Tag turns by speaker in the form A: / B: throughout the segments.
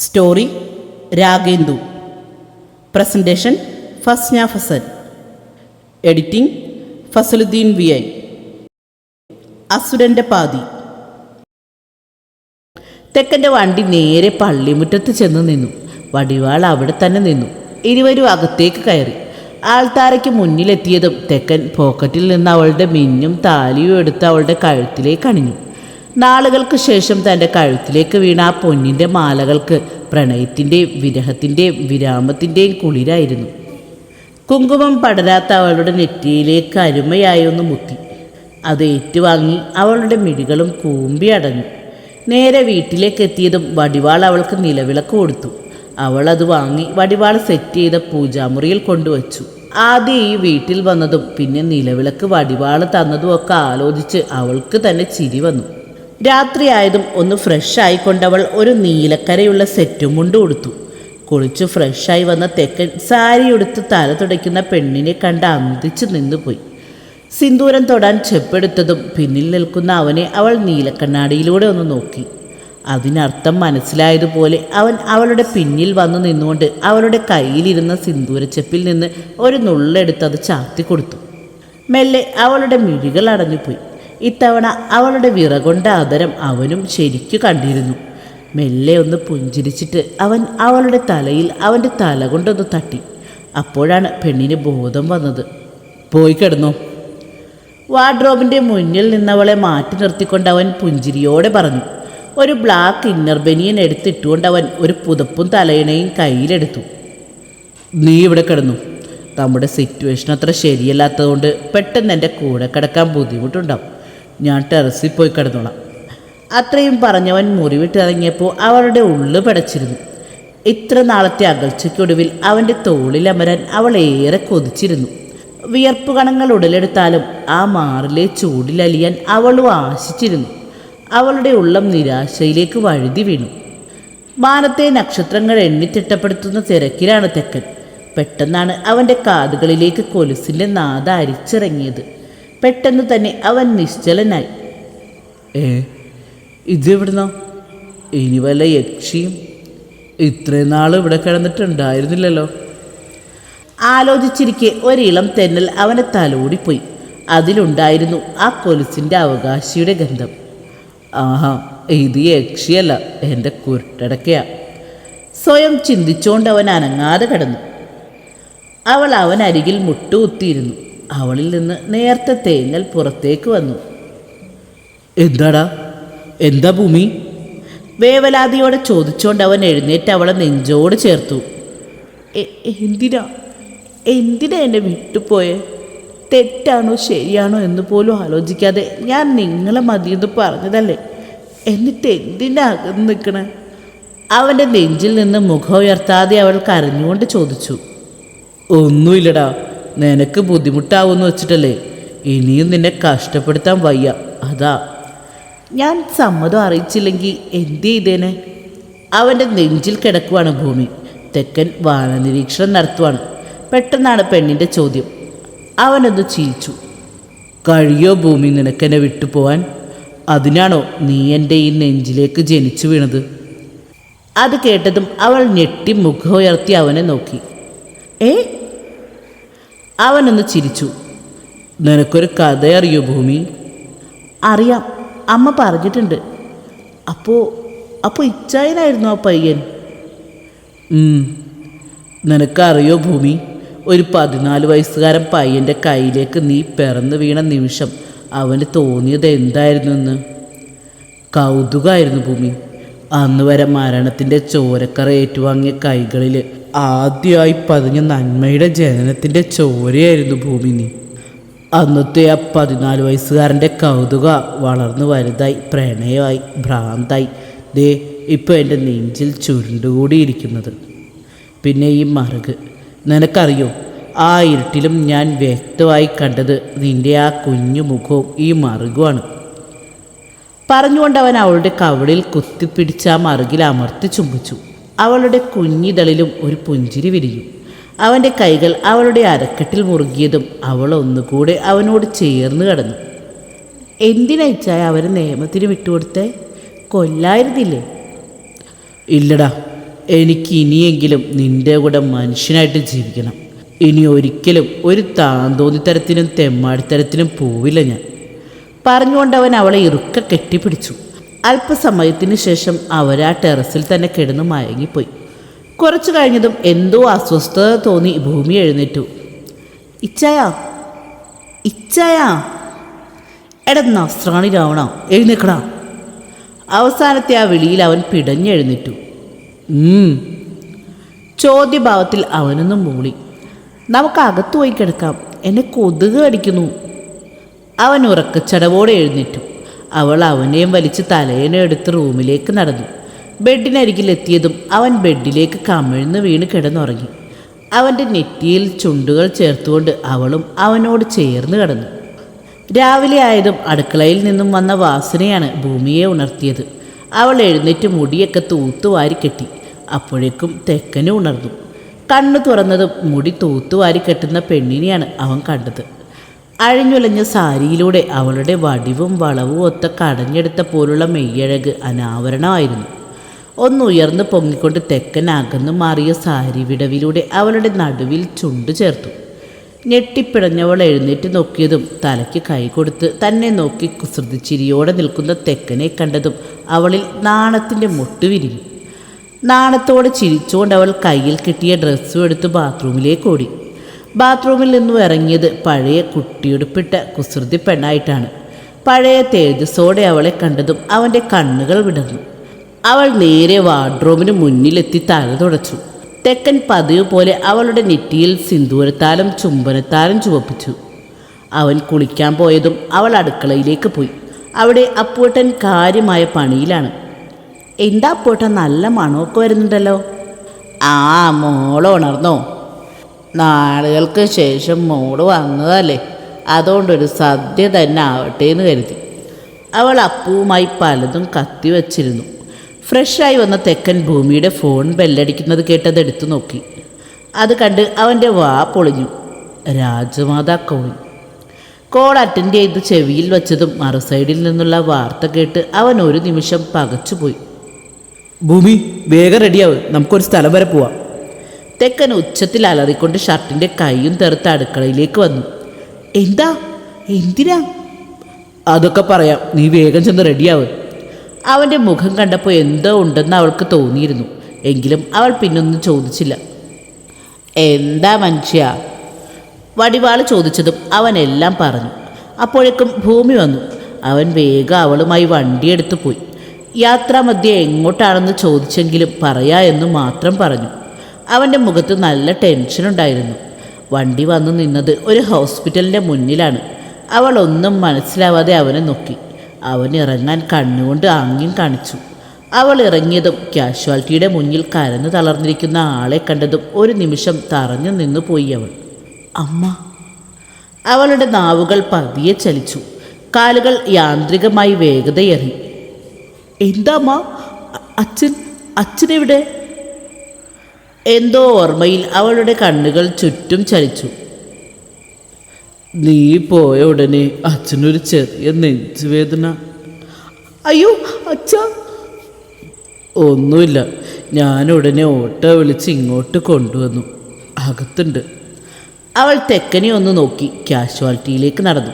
A: Story Ragendu. Presentation Fasna Fasal. Editing Fasaluddeen V I. അസുരന്റെ പാതി. തെക്കന്റെ വണ്ടി നേരെ പള്ളിമുറ്റത്ത് ചെന്ന് നിന്നു. വടിവാൾ അവിടെ തന്നെ നിന്നു. ഇരുവരും അകത്തേക്ക് കയറി. ആൾത്താരയ്ക്ക് മുന്നിലെത്തിയതും തെക്കൻ പോക്കറ്റിൽ നിന്ന് അവളുടെ മിന്നും താലിയും എടുത്ത് അവളുടെ കഴുത്തിലേക്ക് അണിഞ്ഞു. നാളുകൾക്ക് ശേഷം തന്റെ കഴുത്തിലേക്ക് വീണ ആ പൊന്നിന്റെ മാലകൾക്ക് പ്രണയത്തിന്റെയും വിരഹത്തിന്റെയും വിരാമത്തിന്റെയും കുളിരായിരുന്നു. കുങ്കുമം പടരാത്ത അവളുടെ നെറ്റിയിലേക്ക് അരുമയായി ഒന്ന് മുത്തി. അത് ഏറ്റുവാങ്ങി അവളുടെ മിഴികളും കൂമ്പി അടഞ്ഞു. നേരെ വീട്ടിലേക്ക് എത്തിയതും വടിവാൾ അവൾക്ക് നിലവിളക്ക് കൊടുത്തു. അവൾ അത് വാങ്ങി വടിവാൾ സെറ്റ് ചെയ്ത പൂജാമുറിയിൽ കൊണ്ടുവച്ചു. ആദ്യം ഈ വീട്ടിൽ വന്നതും പിന്നെ നിലവിളക്ക് വടിവാൾ തന്നതും ഒക്കെ ആലോചിച്ച് അവൾക്ക് തന്നെ ചിരി വന്നു. രാത്രിയായതും ഒന്ന് ഫ്രഷ് ആയിക്കൊണ്ടവൾ ഒരു നീലക്കരയുള്ള സെറ്റും മുണ്ട് കൊടുത്തു. കുളിച്ചു ഫ്രഷായി വന്ന തെക്കൻ സാരി ഉടുത്ത് തല തുടയ്ക്കുന്ന പെണ്ണിനെ കണ്ട് അന്തിച്ചു നിന്നുപോയി. സിന്ദൂരം തൊടാൻ ചെപ്പെടുത്തതും പിന്നിൽ നിൽക്കുന്ന അവനെ അവൾ നീലക്കണ്ണാടിയിലൂടെ ഒന്ന് നോക്കി. അതിനർത്ഥം മനസ്സിലായതുപോലെ അവൻ അവളുടെ പിന്നിൽ വന്നു നിന്നുകൊണ്ട് അവളുടെ കയ്യിലിരുന്ന സിന്ദൂരച്ചെപ്പിൽ നിന്ന് ഒരു നുള്ളെടുത്ത് അത് ചാർത്തി കൊടുത്തു മെല്ലെ അവളുടെ മിഴികൾ അടഞ്ഞുപോയി. ഇത്തവണ അവളുടെ വിറകൊണ്ട ആദരം അവനും ശരിക്കു കണ്ടിരുന്നു. മെല്ലെ ഒന്ന് പുഞ്ചിരിച്ചിട്ട് അവൻ അവളുടെ തലയിൽ അവന്റെ തല കൊണ്ടൊന്ന് തട്ടി. അപ്പോഴാണ് പെണ്ണിന് ബോധം വന്നത്. പോയി കിടന്നു. വാർഡ്രോബിന്റെ മുന്നിൽ നിന്നവളെ മാറ്റി നിർത്തിക്കൊണ്ട് അവൻ പുഞ്ചിരിയോടെ പറഞ്ഞു. ഒരു ബ്ലാക്ക് ഇന്നർ ബനിയൻ എടുത്തിട്ടുകൊണ്ട് അവൻ ഒരു പുതപ്പും തലയിണയും കയ്യിലെടുത്തു. നീ ഇവിടെ കിടന്നു. നമ്മുടെ സിറ്റുവേഷൻ അത്ര ശരിയല്ലാത്തതുകൊണ്ട് പെട്ടെന്ന് എന്റെ കൂടെ കിടക്കാൻ ബുദ്ധിമുട്ടുണ്ടാവും. ഞാൻ ടെറസിൽ പോയി കിടന്നോളാം. അത്രയും പറഞ്ഞവൻ മുറിവിട്ടിറങ്ങിയപ്പോൾ അവളുടെ ഉള്ളു പടച്ചിരുന്നു. ഇത്ര നാളത്തെ അകൽച്ചയ്ക്കൊടുവിൽ അവന്റെ തോളിലമരാൻ അവൾ ഏറെ കൊതിച്ചിരുന്നു. വിയർപ്പ് കണങ്ങൾ ഉടലെടുത്താലും ആ മാറിലെ ചൂടിലലിയാൻ അവളും ആശിച്ചിരുന്നു. അവളുടെ ഉള്ളം നിരാശയിലേക്ക് വഴുതി വീണു. മാനത്തെ നക്ഷത്രങ്ങൾ എണ്ണിത്തിട്ടപ്പെടുത്തുന്ന തിരക്കിലാണ് തെക്കൻ. പെട്ടെന്നാണ് അവന്റെ കാതുകളിലേക്ക് കൊലുസിന്റെ നാദ അരിച്ചിറങ്ങിയത്. പെട്ടെന്ന് തന്നെ അവൻ നിശ്ചലനായി. ഏ ഇതെവിടുന്നോ? ഇനി വല്ല യക്ഷിയും ഇത്രയും നാൾ ഇവിടെ കിടന്നിട്ടുണ്ടായിരുന്നില്ലല്ലോ. ആലോചിച്ചിരിക്കെ ഒരിളം തെന്നൽ അവനെ തലോടിപ്പോയി. അതിലുണ്ടായിരുന്നു ആ കൊലുസിന്റെ അവകാശിയുടെ ഗന്ധം. ആഹാ ഇത് യക്ഷിയല്ല എന്റെ കുരുട്ടടക്കയാ. സ്വയം ചിന്തിച്ചുകൊണ്ട് അവൻ അനങ്ങാതെ കിടന്നു. അവൾ അവനരികിൽ അരികിൽ മുട്ടുകുത്തിയിരുന്നു. അവളിൽ നിന്ന് നേർത്ത തേങ്ങൽ പുറത്തേക്ക് വന്നു. എന്താടാ? എന്താ ഭൂമി? വേവലാതിയോടെ ചോദിച്ചുകൊണ്ട് അവൻ എഴുന്നേറ്റ് അവളെ നെഞ്ചോട് ചേർത്തു. എന്തിനാ? എന്തിനാ എന്നെ വിട്ടുപോയെ? തെറ്റാണോ ശരിയാണോ എന്ന് പോലും ആലോചിക്കാതെ ഞാൻ നിങ്ങളെ മതിയെന്ന് പറഞ്ഞതല്ലേ? എന്നിട്ട് എന്തിനാ അകന്ന് നിൽക്കണേ? അവന്റെ നെഞ്ചിൽ നിന്ന് മുഖം ഉയർത്താതെ അവൾ കരഞ്ഞുകൊണ്ട് ചോദിച്ചു. ഒന്നുമില്ലടാ. നിനക്ക് ബുദ്ധിമുട്ടാവുമെന്ന് വെച്ചിട്ടല്ലേ? ഇനിയും നിന്നെ കഷ്ടപ്പെടുത്താൻ വയ്യ. അതാ. ഞാൻ സമ്മതം അറിയിച്ചില്ലെങ്കിൽ എന്ത് ചെയ്തേനെ? അവന്റെ നെഞ്ചിൽ കിടക്കുവാണ് ഭൂമി. തെക്കൻ വാനനിരീക്ഷണം നടത്തുവാണ്. പെട്ടെന്നാണ് പെണ്ണിന്റെ ചോദ്യം. അവനൊന്ന് ചിരിച്ചു. കഴിയോ ഭൂമി നിനക്കെന്നെ വിട്ടുപോവാൻ? അതിനാണോ നീ എന്റെ ഈ നെഞ്ചിലേക്ക് ജനിച്ചു വീണത്? അത് കേട്ടതും അവൾ ഞെട്ടി മുഖം ഉയർത്തി അവനെ നോക്കി. ഏ? അവനൊന്ന് ചിരിച്ചു. നിനക്കൊരു കഥ അറിയോ ഭൂമി? അറിയാം. അമ്മ പറഞ്ഞിട്ടുണ്ട്. അപ്പോ അപ്പോൾ ഇച്ചായനായിരുന്നു ആ പയ്യൻ. നിനക്കറിയോ ഭൂമി? ഒരു പതിനാല് വയസ്സുകാരൻ പയ്യന്റെ കയ്യിലേക്ക് നീ പിറന്നു വീണ നിമിഷം അവന് തോന്നിയത് എന്തായിരുന്നു എന്ന് കൗതുകമായിരുന്നു ഭൂമി. അന്ന് വരെ മരണത്തിന്റെ ചോരക്കറ ഏറ്റുവാങ്ങിയ കൈകളിൽ ആദ്യമായി പതിഞ്ഞ നന്മയുടെ ജനനത്തിന്റെ ചോരയായിരുന്നു ഭൂമിനി അന്നത്തെ ആ പതിനാല് വയസ്സുകാരന്റെ കൗതുക വളർന്നു വലുതായി പ്രണയമായി ഭ്രാന്തായി. ദേ ഇപ്പോൾ എന്റെ നെഞ്ചിൽ ചുരുണ്ടുകൂടിയിരിക്കുന്നത്. പിന്നെ ഈ മറുക്. നിനക്കറിയോ ആ ഇരുട്ടിലും ഞാൻ വ്യക്തമായി കണ്ടത് നിന്റെ ആ കുഞ്ഞു മുഖവും ഈ മറുകുമാണ്. പറഞ്ഞുകൊണ്ട് അവൻ അവളുടെ കവളിൽ കുത്തിപ്പിടിച്ച് ആ മറുകിൽ അമർത്തി ചുംബിച്ചു. അവളുടെ കുഞ്ഞിതളിലും ഒരു പുഞ്ചിരി വിരിയും. അവന്റെ കൈകൾ അവളുടെ അരക്കെട്ടിൽ മുറുകിയതും അവൾ ഒന്നുകൂടെ അവനോട് ചേർന്ന് കടന്നു. എന്തിനയച്ചായ അവരെ നിയമത്തിന് വിട്ടുകൊടുത്തേ? കൊല്ലായിരുന്നില്ലേ? ഇല്ലടാ എനിക്ക് ഇനിയെങ്കിലും നിന്റെ കൂടെ മനുഷ്യനായിട്ട് ജീവിക്കണം. ഇനി ഒരിക്കലും ഒരു താന്തോന്നിത്തരത്തിനും തെമ്മാടിത്തരത്തിനും പോവില്ല ഞാൻ. പറഞ്ഞുകൊണ്ട് അവൻ അവളെ ഇറുക്ക കെട്ടിപ്പിടിച്ചു. അല്പസമയത്തിന് ശേഷം അവരാ ടെറസിൽ തന്നെ കിടന്ന് മയങ്ങിപ്പോയി. കുറച്ചു കഴിഞ്ഞതും എന്തോ അസ്വസ്ഥത തോന്നി ഭൂമി എഴുന്നേറ്റു. ഇച്ചായ ഇച്ചായ. എടാ നസ്രാണി രാവണ എഴുന്നേക്കടാ. അവസാനത്തെ ആ വിളിയിൽ അവൻ പിടഞ്ഞെഴുന്നേറ്റു. ചോദ്യഭാവത്തിൽ അവനൊന്നും മൂളി. നമുക്ക് അകത്തു പോയി കിടക്കാം. എന്നെ കൊതുക് അടിക്കുന്നു അവൻ ഉറക്കച്ചടവോടെ എഴുന്നേറ്റു. അവൾ അവനെയും വലിച്ച് തലേനെ എടുത്ത് റൂമിലേക്ക് നടന്നു. ബെഡിനരികിലെത്തിയതും അവൻ ബെഡിലേക്ക് കമിഴ്ന്ന് വീണ് കിടന്നുറങ്ങി. അവന്റെ നെറ്റിയിൽ ചുണ്ടുകൾ ചേർത്തുകൊണ്ട് അവളും അവനോട് ചേർന്ന് കിടന്നു. രാവിലെ ആയതും അടുക്കളയിൽ നിന്നും വന്ന വാസനയാണ് ഭൂമിയെ ഉണർത്തിയത്. അവൾ എഴുന്നേറ്റ് മുടിയൊക്കെ തൂത്തുവാരി കെട്ടി. അപ്പോഴേക്കും തെക്കന് ഉണർന്നു. കണ്ണു തുറന്നതും മുടി തൂത്തുവാരി കെട്ടുന്ന പെണ്ണിനെയാണ് അവൻ കണ്ടത്. അഴിഞ്ഞുലഞ്ഞ സാരിയിലൂടെ അവളുടെ വടിവും വളവും ഒത്ത കടഞ്ഞെടുത്ത പോലുള്ള മെയ്യഴക് അനാവരണമായിരുന്നു. ഒന്നുയർന്ന് പൊങ്ങിക്കൊണ്ട് തെക്കൻ അകന്നു മാറിയ സാരി വിടവിലൂടെ അവളുടെ നടുവിൽ ചുണ്ടു ചേർത്തു. ഞെട്ടിപ്പിടഞ്ഞവൾ എഴുന്നേറ്റ് നോക്കിയതും തലയ്ക്ക് കൈ കൊടുത്ത് തന്നെ നോക്കി കുസൃതിച്ചിരിയോടെ നിൽക്കുന്ന തെക്കനെ കണ്ടതും അവളിൽ നാണത്തിന്റെ മുട്ട് വിരിഞ്ഞു നാണത്തോടെ ചിരിച്ചുകൊണ്ട് അവൾ കയ്യിൽ കിട്ടിയ ഡ്രസ്സും എടുത്ത് ബാത്റൂമിലേക്ക് ഓടി. ബാത്റൂമിൽ നിന്നും ഇറങ്ങിയത് പഴയ കുട്ടിയുടുപ്പിട്ട കുസൃതി പെണ്ണായിട്ടാണ്. പഴയ തേജസ്സോടെ അവളെ കണ്ടതും അവന്റെ കണ്ണുകൾ വിടർന്നു. അവൾ നേരെ വാർഡ്രോബിന് മുന്നിലെത്തി തല തുടച്ചു. തെക്കൻ പതിവ് പോലെ അവളുടെ നെറ്റിയിൽ സിന്ദൂരത്താലും ചുംബനത്താലും ചുവപ്പിച്ചു. അവൻ കുളിക്കാൻ പോയതും അവൾ അടുക്കളയിലേക്ക് പോയി. അവിടെ അപ്പൂട്ടൻ കാര്യമായ പണിയിലാണ്. എന്താ അപ്പൂട്ടൻ നല്ല മണമൊക്കെ വരുന്നുണ്ടല്ലോ? ആ മോൾ ഉണർന്നോ. നാളുകൾക്ക് ശേഷം മൂട് വന്നതല്ലേ? അതുകൊണ്ടൊരു സദ്യ തന്നെ ആവട്ടെ എന്ന് കരുതി. അവൾ അപ്പുവുമായി പലതും കത്തിവച്ചിരുന്നു ഫ്രഷായി വന്ന തെക്കൻ ഭൂമിയുടെ ഫോൺ ബെല്ലടിക്കുന്നത് കേട്ടത് എടുത്തു നോക്കി. അത് കണ്ട് അവന്റെ വാ പൊളിഞ്ഞു. രാജമാതാ കോൾ. കോൾ അറ്റൻഡ് ചെയ്ത് ചെവിയിൽ വച്ചതും മറുസൈഡിൽ നിന്നുള്ള വാർത്ത കേട്ട് അവൻ ഒരു നിമിഷം പകച്ചുപോയി.
B: ഭൂമി വേഗം റെഡിയാവ് നമുക്കൊരു സ്ഥലം വരെ പോവാം.
A: തെക്കൻ ഉച്ചത്തിൽ അലറിക്കൊണ്ട് ഷർട്ടിന്റെ കൈയും തെറുത്ത് അടുക്കളയിലേക്ക് വന്നു. എന്താ? എന്തിനാ?
B: അതൊക്കെ പറയാം. നീ വേഗം ചെന്ന് റെഡിയാവ്.
A: അവന്റെ മുഖം കണ്ടപ്പോൾ എന്തോ ഉണ്ടെന്ന് അവൾക്ക് തോന്നിയിരുന്നു. എങ്കിലും അവൾ പിന്നൊന്നും ചോദിച്ചില്ല. എന്താ മനുഷ്യ? വടിവാൾ ചോദിച്ചതും അവൻ എല്ലാം പറഞ്ഞു. അപ്പോഴേക്കും ഭൂമി വന്നു. അവൻ വേഗം അവളുമായി വണ്ടിയെടുത്ത് പോയി. യാത്രാമധ്യേ എങ്ങോട്ടാണെന്ന് ചോദിച്ചെങ്കിലും പറയാ എന്ന് മാത്രം പറഞ്ഞു. അവന്റെ മുഖത്ത് നല്ല ടെൻഷനുണ്ടായിരുന്നു വണ്ടി വന്നു നിന്നത് ഒരു ഹോസ്പിറ്റലിന്റെ മുന്നിലാണ്. അവൾ ഒന്നും മനസ്സിലാവാതെ അവനെ നോക്കി. അവൻ ഇറങ്ങാൻ കണ്ണുകൊണ്ട് ആംഗ്യം കാണിച്ചു. അവൾ ഇറങ്ങിയതും കാഷ്വാലിറ്റിയുടെ മുന്നിൽ കരന്നു തളർന്നിരിക്കുന്ന ആളെ കണ്ടതും ഒരു നിമിഷം തറഞ്ഞു നിന്നു പോയി അവൾ. അമ്മ. അവളുടെ നാവുകൾ പതിയെ ചലിച്ചു. കാലുകൾ യാന്ത്രികമായി വേഗതയേറി. എന്താ അമ്മ? അച്ഛൻ അച്ഛനെവിടെ? എന്തോ ഓർമ്മയിൽ അവളുടെ കണ്ണുകൾ ചുറ്റും ചലിച്ചു.
B: നീ പോയ ഉടനെ അച്ഛനൊരു ചെറിയ നെഞ്ചുവേദന.
A: അയ്യോ അച്ഛ.
B: ഒന്നുമില്ല ഞാൻ ഉടനെ ഓട്ടോ വിളിച്ച് ഇങ്ങോട്ട് കൊണ്ടുവന്നു. അകത്തുണ്ട്.
A: അവൾ തെക്കനെ ഒന്ന് നോക്കി കാഷ്വാലിറ്റിയിലേക്ക് നടന്നു.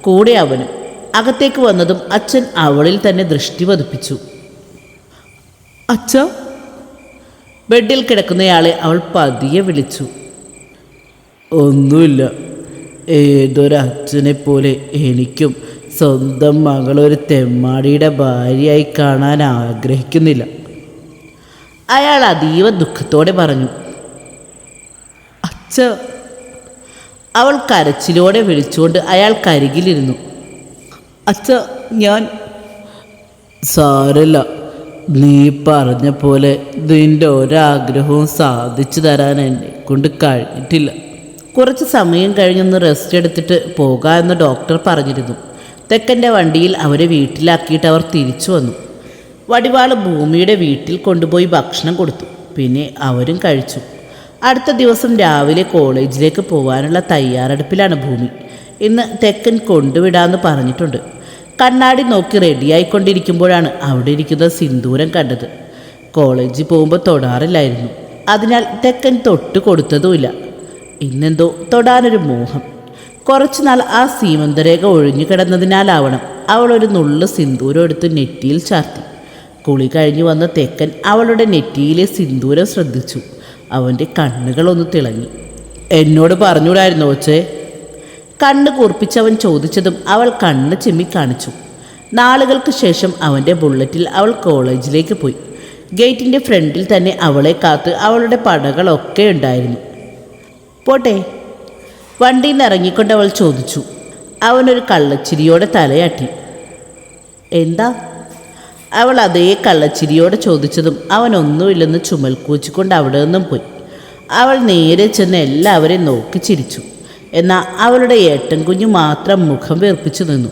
A: കൂടെ അവന് അകത്തേക്ക് വന്നതും അച്ഛൻ അവളിൽ തന്നെ ദൃഷ്ടി പതിപ്പിച്ചു.
B: അച്ഛ
A: ബെഡിൽ കിടക്കുന്നയാളെ അവൾ പതിയെ വിളിച്ചു.
B: ഒന്നുമില്ല. ഏതൊരച്ഛനെ പോലെ എനിക്കും സ്വന്തം മകളൊരു തെമ്മാടിയുടെ ഭാര്യയായി കാണാൻ ആഗ്രഹിക്കുന്നില്ല.
A: അയാൾ അതീവ ദുഃഖത്തോടെ പറഞ്ഞു.
B: അച്ഛ.
A: അവൾ കരച്ചിലോടെ വിളിച്ചുകൊണ്ട് അയാൾ കരികിലിരുന്നു
B: അച്ഛ ഞാൻ സാരല്ല. നീ പറഞ്ഞ പോലെ നിന്റെ ഒരാഗ്രഹവും സാധിച്ചു തരാൻ എന്നെ കൊണ്ട് കഴിഞ്ഞിട്ടില്ല.
A: കുറച്ച് സമയം കഴിഞ്ഞൊന്ന് റെസ്റ്റ് എടുത്തിട്ട് പോകാമെന്ന് ഡോക്ടർ പറഞ്ഞിരുന്നു. തെക്കന്റെ വണ്ടിയിൽ അവരെ വീട്ടിലാക്കിയിട്ട് അവർ തിരിച്ചു വന്നു. വടിവാൾ ഭൂമിയുടെ വീട്ടിൽ കൊണ്ടുപോയി ഭക്ഷണം കൊടുത്തു. പിന്നെ അവരും കഴിച്ചു. അടുത്ത ദിവസം രാവിലെ കോളേജിലേക്ക് പോകാനുള്ള തയ്യാറെടുപ്പിലാണ് ഭൂമി. ഇന്ന് തെക്കൻ കൊണ്ടുവിടാമെന്ന് പറഞ്ഞിട്ടുണ്ട്. കണ്ണാടി നോക്കി റെഡിയായിക്കൊണ്ടിരിക്കുമ്പോഴാണ് അവിടെ ഇരിക്കുന്ന സിന്ദൂരം കണ്ടത്. കോളേജിൽ പോകുമ്പോൾ തൊടാറില്ലായിരുന്നു. അതിനാൽ തെക്കൻ തൊട്ട് കൊടുത്തതുമില്ല. ഇന്നെന്തോ തൊടാനൊരു മോഹം. കുറച്ചുനാൾ ആ സീമന്തരേഖ ഒഴിഞ്ഞു കിടന്നതിനാലാവണം അവൾ ഒരു നുള്ളു സിന്ദൂരം എടുത്ത് നെറ്റിയിൽ ചാർത്തി. കുളി കഴിഞ്ഞു വന്ന തെക്കൻ അവളുടെ നെറ്റിയിലെ സിന്ദൂരം ശ്രദ്ധിച്ചു. അവന്റെ കണ്ണുകളൊന്ന് തിളങ്ങി. എന്നോട് പറഞ്ഞൂടായിരുന്നു ഒച്ചേ കണ്ണ് കൂർപ്പിച്ചവൻ ചോദിച്ചതും അവൾ കണ്ണ് ചിമ്മി കാണിച്ചു. നാളുകൾക്ക് ശേഷം അവന്റെ ബുള്ളറ്റിൽ അവൾ കോളേജിലേക്ക് പോയി. ഗേറ്റിന്റെ ഫ്രണ്ടിൽ തന്നെ അവളെ കാത്ത് അവളുടെ പടകളൊക്കെ ഉണ്ടായിരുന്നു. പോട്ടെ. വണ്ടിയിൽ നിന്ന് ഇറങ്ങിക്കൊണ്ട് അവൾ ചോദിച്ചു. അവനൊരു കള്ളച്ചിരിയോടെ തലയാട്ടി. എന്താ? അവൾ അതേ കള്ളച്ചിരിയോടെ ചോദിച്ചതും അവൻ ഒന്നുമില്ലെന്ന് ചുമൽ കൂച്ചിക്കൊണ്ട് അവിടെ നിന്നും പോയി. അവൾ നേരെ ചെന്ന് എല്ലാവരെയും നോക്കി ചിരിച്ചു. എന്നാൽ അവളുടെ ഏട്ടൻ കുഞ്ഞു മാത്രം മുഖം വീർപ്പിച്ചു നിന്നു.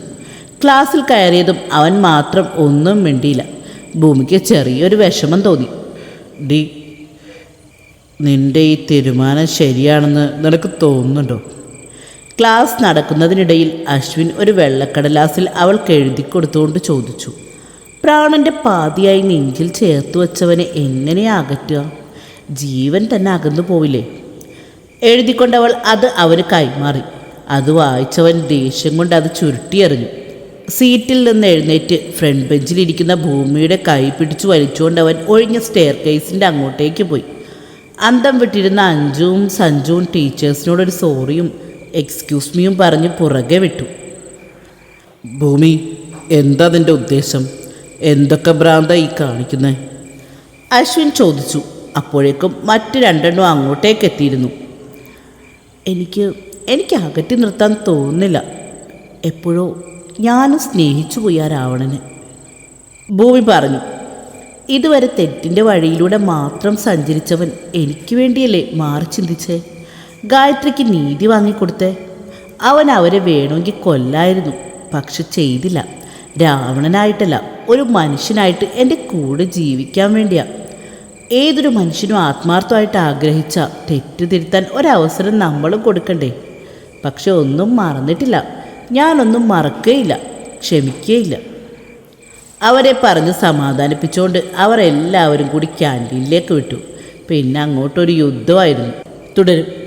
A: ക്ലാസ്സിൽ കയറിയതും അവൻ മാത്രം ഒന്നും മിണ്ടിയില്ല. ഭൂമിക്ക് ചെറിയൊരു വിഷമം തോന്നി.
B: ഡി നിന്റെ ഈ തീരുമാനം ശരിയാണെന്ന് നിനക്ക് തോന്നുന്നുണ്ടോ?
A: ക്ലാസ് നടക്കുന്നതിനിടയിൽ അശ്വിൻ ഒരു വെള്ളക്കടലാസിൽ അവൾക്ക് എഴുതി കൊടുത്തുകൊണ്ട് ചോദിച്ചു. പ്രാണന്റെ പാതിയായി നെഞ്ചിൽ ചേർത്ത് വെച്ചവനെ എങ്ങനെ അകറ്റുക? ജീവൻ തന്നെ അകന്നു പോവില്ലേ എഴുതിക്കൊണ്ടവൾ അത് അവന് കൈമാറി. അത് വായിച്ചവൻ ദേഷ്യം കൊണ്ട് അത് ചുരുട്ടിയെറിഞ്ഞു. സീറ്റിൽ നിന്ന് എഴുന്നേറ്റ് ഫ്രണ്ട് ബെഞ്ചിലിരിക്കുന്ന ഭൂമിയുടെ കൈ പിടിച്ചു വലിച്ചുകൊണ്ട് അവൻ ഒഴിഞ്ഞ സ്റ്റെയർ കേസിന്റെ അങ്ങോട്ടേക്ക് പോയി. അന്തം വിട്ടിരുന്ന അഞ്ജുവും സഞ്ജുവും ടീച്ചേഴ്സിനോടൊരു സോറിയും എക്സ്ക്യൂസ് മിയും പറഞ്ഞ് പുറകെ വിട്ടു.
B: ഭൂമി എന്താ നിന്റെ ഉദ്ദേശം? എന്തൊക്കെ ഭ്രാന്ത ഈ കാണിക്കുന്നത്
A: അശ്വിൻ ചോദിച്ചു. അപ്പോഴേക്കും മറ്റു രണ്ടെണ്ണം അങ്ങോട്ടേക്ക് എത്തിയിരുന്നു. എനിക്ക് എനിക്ക് അകറ്റി നിർത്താൻ തോന്നുന്നില്ല. എപ്പോഴോ ഞാനും സ്നേഹിച്ചു പോയി രാവണനെ. ഭൂമി പറഞ്ഞു ഇതുവരെ തെറ്റിന്റെ വഴിയിലൂടെ മാത്രം സഞ്ചരിച്ചവൻ എനിക്ക് വേണ്ടിയല്ലേ മാറി ചിന്തിച്ചേ? ഗായത്രിക്ക് നീതി വാങ്ങിക്കൊടുത്തേ? അവൻ അവരെ വേണമെങ്കിൽ കൊല്ലായിരുന്നു പക്ഷെ ചെയ്തില്ല. രാവണനായിട്ടല്ല ഒരു മനുഷ്യനായിട്ട് എന്റെ കൂടെ ജീവിക്കാൻ വേണ്ടിയാ. ഏതൊരു മനുഷ്യനും ആത്മാർത്ഥമായിട്ട് ആഗ്രഹിച്ച തെറ്റ് തിരുത്താൻ ഒരവസരം നമ്മളും കൊടുക്കണ്ടേ? പക്ഷെ ഒന്നും മറന്നിട്ടില്ല. ഞാനൊന്നും മറക്കുകയില്ല ക്ഷമിക്കുകയില്ല അവരെ പറഞ്ഞ് സമാധാനിപ്പിച്ചുകൊണ്ട് അവരെല്ലാവരും കൂടി ക്യാന്റീനിലേക്ക് വിട്ടു. പിന്നെ അങ്ങോട്ടൊരു യുദ്ധമായിരുന്നു. തുടരും.